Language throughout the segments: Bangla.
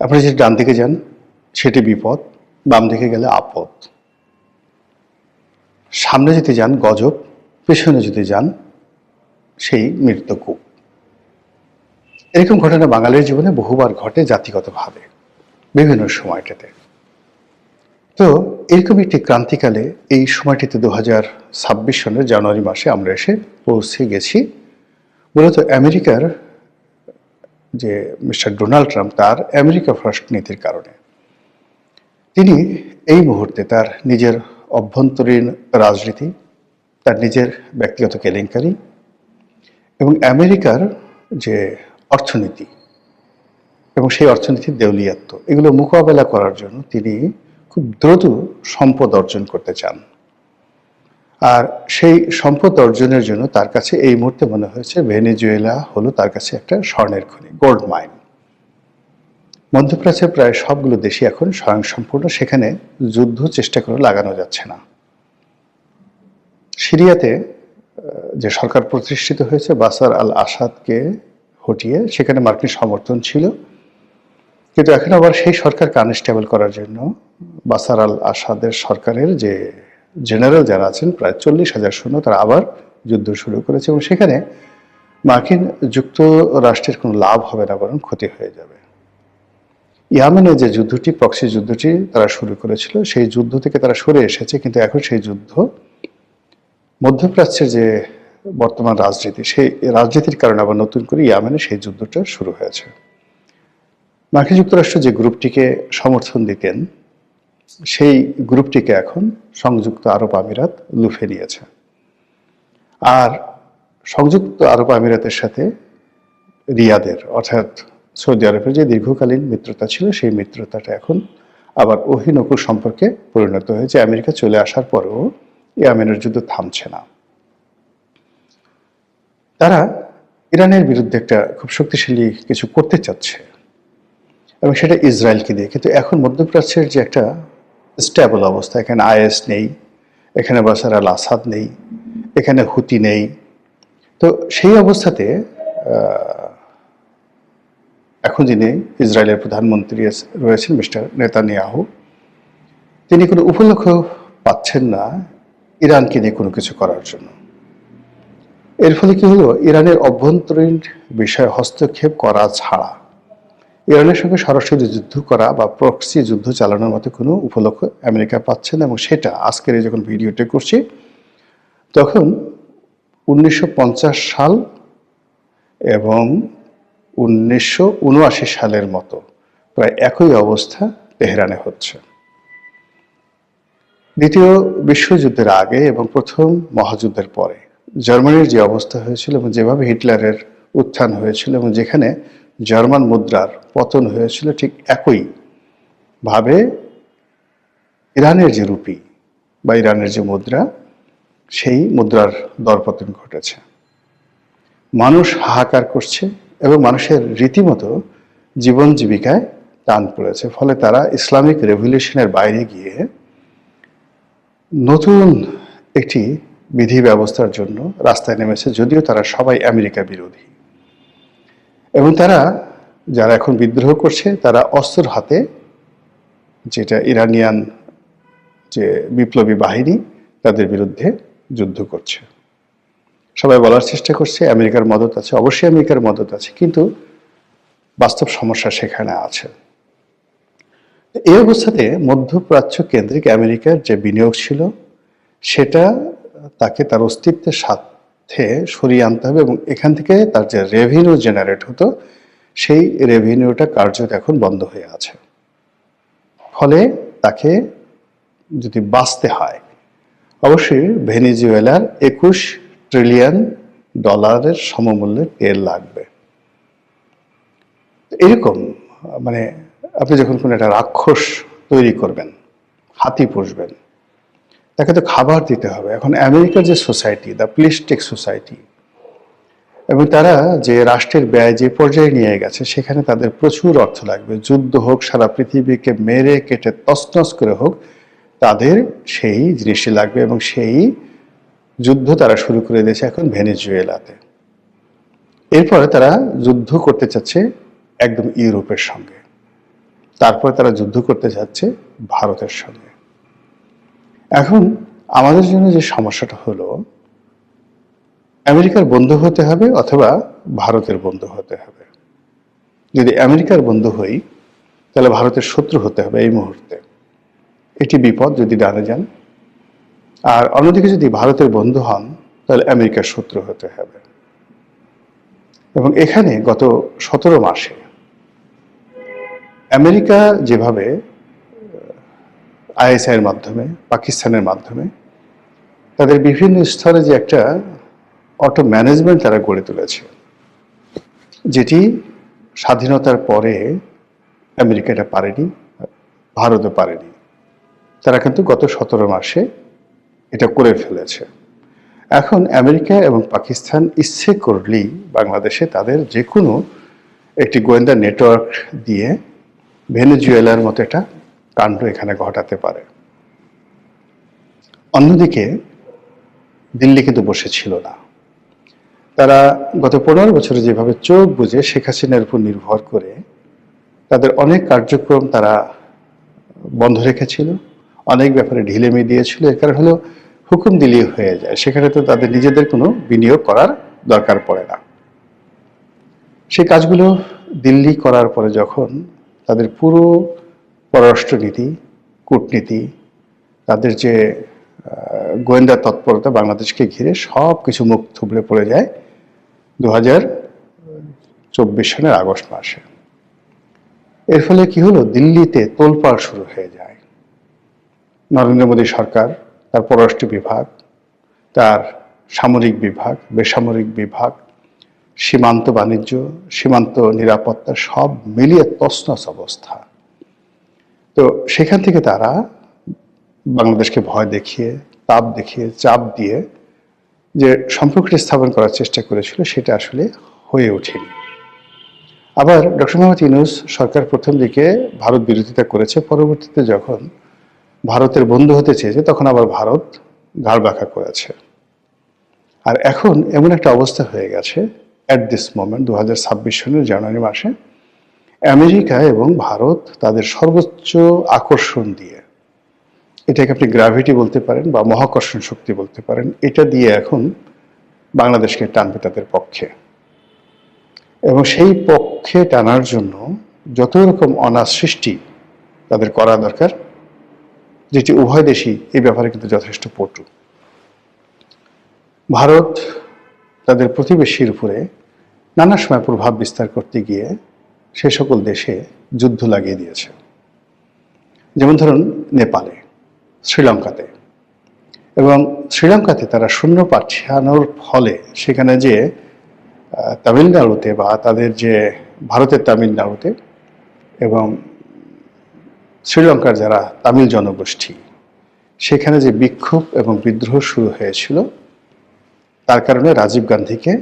আপনি যদি ডান দিকে যান, সেটি বিপদ, বাম দিকে গেলে আপদ। সামনে যদি যান, গজব, পেছনে যদি যান, সেই মৃত্যুকূপ এরকম ঘটনা বাঙালির জীবনে বহুবার ঘটে জাতিগতভাবে, বিভিন্ন সময়টাতে। তো এরকম একটি ক্রান্তিকালে এই সময়টিতে দু হাজার ছাব্বিশ সনের জানুয়ারি মাসে আমরা এসে পৌঁছে গেছি। মূলত আমেরিকার যে মিস্টার ডোনাল্ড ট্রাম্প তার আমেরিকা ফার্স্ট নীতির কারণে। তিনি এই মুহূর্তে তার নিজের অভ্যন্তরীণ রাজনীতি, তার নিজের ব্যক্তিগত কেলেঙ্কারি এবং আমেরিকার যে অর্থনীতি এবং সেই অর্থনীতির দেউলিয়াত্ব, এগুলো মোকাবেলা করার জন্য তিনি খুব দ্রুত সম্পদ অর্জন করতে চান। আর সেই সম্পদ অর্জনের জন্য তার কাছে এই মুহূর্তে মনে হয়েছে, ভেনেজুয়েলা হলো তার কাছে একটা স্বর্ণের খনি, গোল্ড মাইন। মধ্যপ্রাচ্যের প্রায় সবগুলো দেশই এখন স্বয়ংসম্পূর্ণ, সেখানে যুদ্ধ চেষ্টা করে লাগানো যাচ্ছে না। সিরিয়াতে যে সরকার প্রতিষ্ঠিত হয়েছে, বাসার আল আসাদকে হটিয়ে সেখানে মার্কিন সমর্থন ছিল। কিন্তু এখন আবার সেই সরকার কনস্টেবল করার জন্য বাসার আল আসাদের সরকারের যে জেনারেল যারা আছেন, প্রায় চল্লিশ হাজার সৈন্য তারা আবার যুদ্ধ শুরু করেছে এবং সেখানে মার্কিন যুক্তরাষ্ট্রের কোনো লাভ হবে না বরং ক্ষতি হয়ে যাবে। ইয়ামেনে যে যুদ্ধটি, প্রক্সি যুদ্ধটি তারা শুরু করেছিল, সেই যুদ্ধ থেকে তারা সরে এসেছে, কিন্তু এখন সেই যুদ্ধ মধ্যপ্রাচ্যের যে বর্তমান রাজনীতি, সেই রাজনীতির কারণে আবার নতুন করে ইয়ামেনে সেই যুদ্ধটা শুরু হয়েছে। মার্কিন যুক্তরাষ্ট্র যে গ্রুপটিকে সমর্থন দিতেন সেই গ্রুপটিকে এখন সংযুক্ত আরব আমিরাত লুফে নিয়েছে। আর সংযুক্ত আরব আমিরাতের সাথে রিয়াদের, অর্থাৎ সৌদি আরবের যে দীর্ঘকালীন মিত্রতা ছিল, সেই মিত্রতাটা এখন আবার অহিনকুর সম্পর্কে পরিণত হয়েছে। আমেরিকা চলে আসার পরেও ইয়ামেনের যুদ্ধ থামছে না। তারা ইরানের বিরুদ্ধে একটা খুব শক্তিশালী কিছু করতে চাচ্ছে এবং সেটা ইসরায়েলকে দিয়ে। কিন্তু এখন মধ্যপ্রাচ্যের যে একটা স্টেবল অবস্থা। এখানে আইএস নেই, এখানে বাসার আল আসাদ নেই, এখানে হুতি নেই। তো সেই অবস্থাতে এখন যিনি ইসরায়েলের প্রধানমন্ত্রী রয়েছেন মিস্টার নেতানিয়াহু, তিনি কোনো উপলক্ষ পাচ্ছেন না ইরানকে নিয়ে কোনো কিছু করার জন্য। এর ফলে কি হলো? ইরানের অভ্যন্তরীণ বিষয়ে হস্তক্ষেপ করা ছাড়া ইরানের সঙ্গে সরাসরি যুদ্ধ করা বা প্রক্সি যুদ্ধ চালানোর মতো কোনো উপলক্ষ আমেরিকা পাচ্ছে না এবং সেটা আজকের এই যখন ভিডিওটা করছি, তখন উনিশশো পঞ্চাশ সাল এবং উনিশশো উনআশি সালের মতো প্রায় একই অবস্থা তেহরানে হচ্ছে। দ্বিতীয় বিশ্বযুদ্ধের আগে এবং প্রথম মহাযুদ্ধের পরে জার্মানির যে অবস্থা হয়েছিল এবং যেভাবে হিটলারের উত্থান হয়েছিল এবং যেখানে জার্মান মুদ্রার পতন হয়েছিল ঠিক একই ভাবে ইরানের যে রুপি বা ইরানের যে মুদ্রা, সেই মুদ্রার দরপতন ঘটেছে। মানুষ হাহাকার করছে এবং মানুষের রীতিমতো জীবন জীবিকায় টান পড়েছে। ফলে তারা ইসলামিক রেভলিউশনের বাইরে গিয়ে নতুন একটি বিধি ব্যবস্থার জন্য রাস্তায় নেমেছে। যদিও তারা সবাই আমেরিকা বিরোধী। এবং তারা, যারা এখন বিদ্রোহ করছে, তারা অস্ত্র হাতে যেটা ইরানিয়ান যে বিপ্লবী বাহিনী, তাদের বিরুদ্ধে যুদ্ধ করছে। সবাই বলার চেষ্টা করছে, আমেরিকার মদত আছে। অবশ্যই আমেরিকার মদত আছে, কিন্তু বাস্তব সমস্যা সেখানে আছে। এই অবস্থাতে মধ্যপ্রাচ্য কেন্দ্রিক আমেরিকার যে বিনিয়োগ ছিল, সেটা তাকে তার অস্তিত্বের সাথে সরিয়ে আনতে হবে এবং এখান থেকে তার যে রেভিনিউ জেনারেট হতো, সেই রেভিনিউটা কার্যত এখন বন্ধ হয়ে আছে। ফলে তাকে যদি বাঁচতে হয়, অবশ্যই ভেনিজুয়েলার একুশ ট্রিলিয়ন ডলারের সমমূল্যের তেল লাগবে। এরকম মানে আপনি যখন কোনো একটা রাক্ষস তৈরি করবেন, হাতি পুষবেন তাকে তো খাবার দিতে হবে। এখন আমেরিকার যে সোসাইটি, দ্য প্লিস্টিক সোসাইটি, এবং তারা যে রাষ্ট্রের ব্যয় যে পর্যায়ে নিয়ে গেছে, সেখানে তাদের প্রচুর অর্থ লাগবে। যুদ্ধ হোক, সারা পৃথিবীকে মেরে কেটে তছনছ করে হোক, তাদের সেই জিনিসটি লাগবে এবং সেই যুদ্ধ তারা শুরু করে দিয়েছে এখন ভেনেজুয়েলাতে। এরপরে তারা যুদ্ধ করতে চাচ্ছে একদম ইউরোপের সঙ্গে। তারপরে তারা যুদ্ধ করতে চাচ্ছে ভারতের সঙ্গে। এখন আমাদের জন্য যে সমস্যাটা হলো, আমেরিকার বন্ধু হতে হবে অথবা ভারতের বন্ধু হতে হবে। যদি আমেরিকার বন্ধু হই, তাহলে ভারতের শত্রু হতে হবে এই মুহূর্তে। এটি বিপদ যদি ডানে যান। আর অন্যদিকে যদি ভারতের বন্ধু হন, তাহলে আমেরিকার শত্রু হতে হবে। এবং এখানে গত সতেরো মাসে আমেরিকা যেভাবে আইএসআইয়ের মাধ্যমে, পাকিস্তানের মাধ্যমে, তাদের বিভিন্ন স্তরে যে একটা অটো ম্যানেজমেন্ট তারা গড়ে তুলেছে, যেটি স্বাধীনতার পরে আমেরিকাটা পারেনি, ভারতও পারেনি। তারা কিন্তু গত সতেরো মাসে এটা করে ফেলেছে। এখন আমেরিকা এবং পাকিস্তান ইচ্ছে করলেই বাংলাদেশে তাদের যে কোনো একটি গোয়েন্দা নেটওয়ার্ক দিয়ে ভেনেজুয়েলার মতো একটা কাণ্ড এখানে ঘটাতে পারে। অন্যদিকে, দিল্লি কিন্তু বসেছিল না। তারা গত পনেরো বছরে যেভাবে চোখ বুঝে শেখ হাসিনার উপর নির্ভর করে, তাদের অনেক কার্যক্রম তারা বন্ধ রেখেছিল, অনেক ব্যাপারে ঢিলেমি দিয়েছিল। এর কারণ হলো হুকুম দিলেই হয়ে যায়। সেখানে তো তাদের নিজেদের কোনো বিনিয়োগ করার দরকার পড়ে না। সেই কাজগুলো দিল্লি করার পরে যখন তাদের পুরো পররাষ্ট্রনীতি, কূটনীতি, তাদের যে গোয়েন্দা তৎপরতা বাংলাদেশকে ঘিরে সব কিছু মুখ থুবড়ে পড়ে যায় দু হাজার চব্বিশ সনের আগস্ট মাসে। এর ফলে কি হলো? দিল্লিতে তোলপাড় শুরু হয়ে যায়। নরেন্দ্র মোদী সরকার, তার পররাষ্ট্র বিভাগ, তার সামরিক বিভাগ, বেসামরিক বিভাগ, সীমান্ত বাণিজ্য, সীমান্ত নিরাপত্তা সব মিলিয়ে তছনছ অবস্থা। তো সেখান থেকে তারা বাংলাদেশকে ভয় দেখিয়ে, তাপ দেখিয়ে, চাপ দিয়ে যে সম্পর্কটি স্থাপন করার চেষ্টা করেছিল, সেটা আসলে হয়ে ওঠেনি। আবার ডক্টর মোহাম্মদ ইউনুস সরকার প্রথম দিকে ভারত বিরোধিতা করেছে, পরবর্তীতে যখন ভারতের বন্ধু হতে চেয়েছে, তখন আবার ভারত ঘাড় বাঁকা করেছে। আর এখন এমন একটা অবস্থা হয়ে গেছে অ্যাট দিস মোমেন্ট দু হাজার ছাব্বিশ সনের জানুয়ারি মাসে আমেরিকা এবং ভারত তাদের সর্বোচ্চ আকর্ষণ দিয়ে, এটাকে আপনি গ্র্যাভিটি বলতে পারেন বা মহাকর্ষণ শক্তি বলতে পারেন, এটা দিয়ে এখন বাংলাদেশকে টানবে তাদের পক্ষে। এবং সেই পক্ষে টানার জন্য যত রকম অনার সৃষ্টি তাদের করা দরকার, যেটি উভয় দেশই এই ব্যাপারে কিন্তু যথেষ্ট পটু। ভারত তাদের প্রতিবেশীর উপরে নানা সময় প্রভাব বিস্তার করতে গিয়ে সে সকল দেশে যুদ্ধ লাগিয়ে দিয়েছে। যেমন ধরুন নেপালে, শ্রীলঙ্কাতে। এবং শ্রীলঙ্কাতে তারা শূন্য পাঠানোর ফলে সেখানে যে তামিলনাড়ুতে বা তাদের যে, ভারতের তামিলনাড়ুতে এবং শ্রীলঙ্কার যারা তামিল জনগোষ্ঠী, সেখানে যে বিক্ষোভ এবং বিদ্রোহ শুরু হয়েছিল, তার কারণে রাজীব গান্ধীকে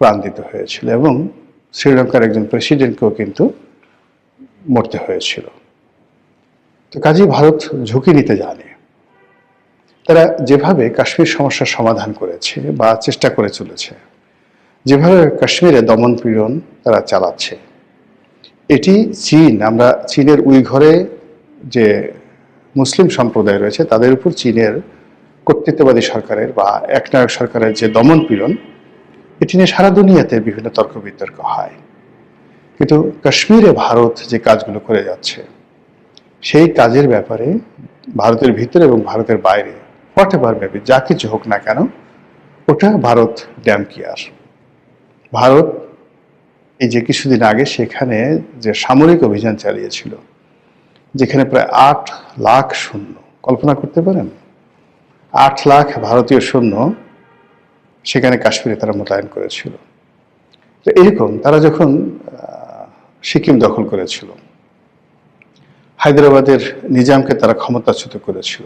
প্রাণ দিতে হয়েছিল এবং শ্রীলঙ্কার একজন প্রেসিডেন্টকেও কিন্তু মরতে হয়েছিল। তো কাজেই ভারত ঝুঁকি নিতে জানে। তারা যেভাবে কাশ্মীর সমস্যার সমাধান করেছে বা চেষ্টা করে চলেছে, যেভাবে কাশ্মীরে দমন পীড়ন তারা চালাচ্ছে, এটি চীন, আমরা চীনের উইঘরে যে মুসলিম সম্প্রদায় রয়েছে, তাদের উপর চীনের কর্তৃত্ববাদী সরকারের বা একনায়ক সরকারের যে দমন পীড়ন এটি নিয়ে সারা দুনিয়াতে বিভিন্ন তর্ক বিতর্ক হয়। কিন্তু কাশ্মীরে ভারত যে কাজগুলো করে যাচ্ছে, সেই কাজের ব্যাপারে ভারতের ভিতরে এবং ভারতের বাইরে হোয়াট এভার মেবি যা কিছু হোক না কেন, ওটা ভারত ড্যাম কেয়ার ভারত এই যে কিছুদিন আগে সেখানে যে সামরিক অভিযান চালিয়েছিল, যেখানে প্রায় আট লাখ শূন্য কল্পনা করতে পারেন? আট লাখ ভারতীয় সৈন্য সেখানে কাশ্মীরে তারা মোতায়েন করেছিল। তো এরকম তারা যখন সিকিম দখল করেছিল, হায়দ্রাবাদের নিজামকে তারা ক্ষমতাচ্যুত করেছিল।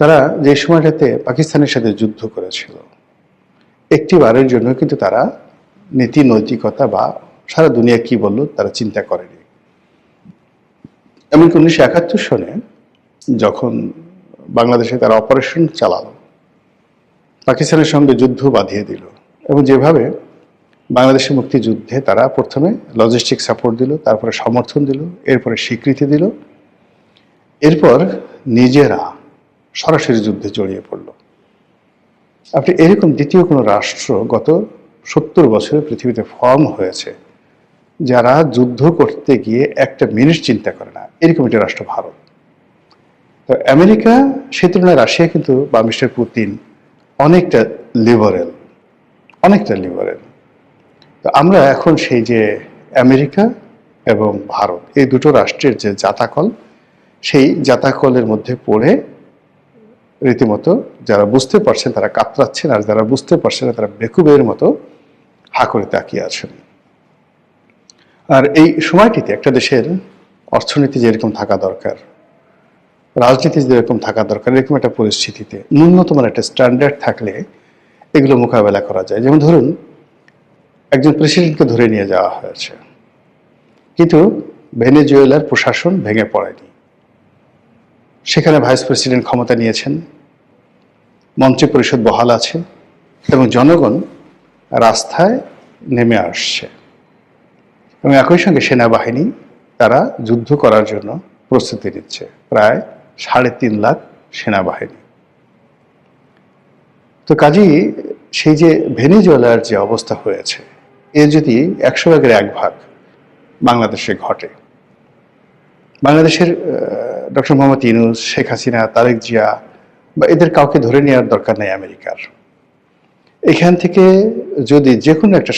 তারা যে সময়টাতে পাকিস্তানের সাথে যুদ্ধ করেছিল একটি বারের জন্য কিন্তু তারা নীতি, নৈতিকতা বা সারা দুনিয়া কি বলল তারা চিন্তা করেনি। এমনকি উনিশশো একাত্তর সনে যখন বাংলাদেশে তারা অপারেশন চালালো পাকিস্তানের সঙ্গে যুদ্ধ বাঁধিয়ে দিল এবং যেভাবে বাংলাদেশের মুক্তিযুদ্ধে তারা প্রথমে লজিস্টিক সাপোর্ট দিল, তারপরে সমর্থন দিল, এরপরে স্বীকৃতি দিল, এরপর নিজেরা সরাসরি যুদ্ধে জড়িয়ে পড়ল। আপনি এরকম দ্বিতীয় কোনো রাষ্ট্র গত সত্তর বছরে পৃথিবীতে ফর্ম হয়েছে, যারা যুদ্ধ করতে গিয়ে একটা মিনিট চিন্তা করে না। এরকম একটি রাষ্ট্র ভারত। তো আমেরিকা সে তুলনায় রাশিয়া কিন্তু বা মিস্টার পুতিন অনেকটা লিবারেল অনেকটা লিবারেল তো আমরা এখন সেই যে আমেরিকা এবং ভারত, এই দুটো রাষ্ট্রের যে জাতাকল, সেই জাতাকলের মধ্যে পড়ে রীতিমতো যারা বুঝতে পারছেন তারা কাতরাচ্ছেন, আর যারা বুঝতে পারছেন তারা বেকুবের মতো হা করে তাকিয়ে আছেন। আর এই সময়টিতে একটা দেশের অর্থনীতি যেরকম থাকা দরকার রাজনীতি যেরকম থাকা দরকার, এরকম একটা পরিস্থিতিতে ন্যূনতম একটা স্ট্যান্ডার্ড থাকলে এগুলো মোকাবেলা করা যায়। যেমন ধরুন, একজন প্রেসিডেন্টকে ধরে নিয়ে যাওয়া হয়েছে, কিন্তু ভেনেজুয়েলার প্রশাসন ভেঙে পড়েনি। সেখানে ভাইস প্রেসিডেন্ট ক্ষমতা নিয়েছেন মন্ত্রী পরিষদ বহাল আছে এবং জনগণ রাস্তায় নেমে আসছে। এবং একই সঙ্গে সেনাবাহিনী তারা যুদ্ধ করার জন্য প্রস্তুতি নিচ্ছে। প্রায় সাড়ে তিন লাখ সেনাবাহিনী। তো কাজেই সেই যে ভেনিজুয়েলার যে অবস্থা হয়েছে, এ যদি একশো ভাগের এক ভাগ বাংলাদেশে ঘটে, বাংলাদেশের ডক্টর মোহাম্মদ ইউনুস, শেখ হাসিনা, তারেক জিয়া বা এদের কাউকে ধরে নেওয়ার দরকার নেই আমেরিকার। এখান থেকে যদি যে কোনো একটা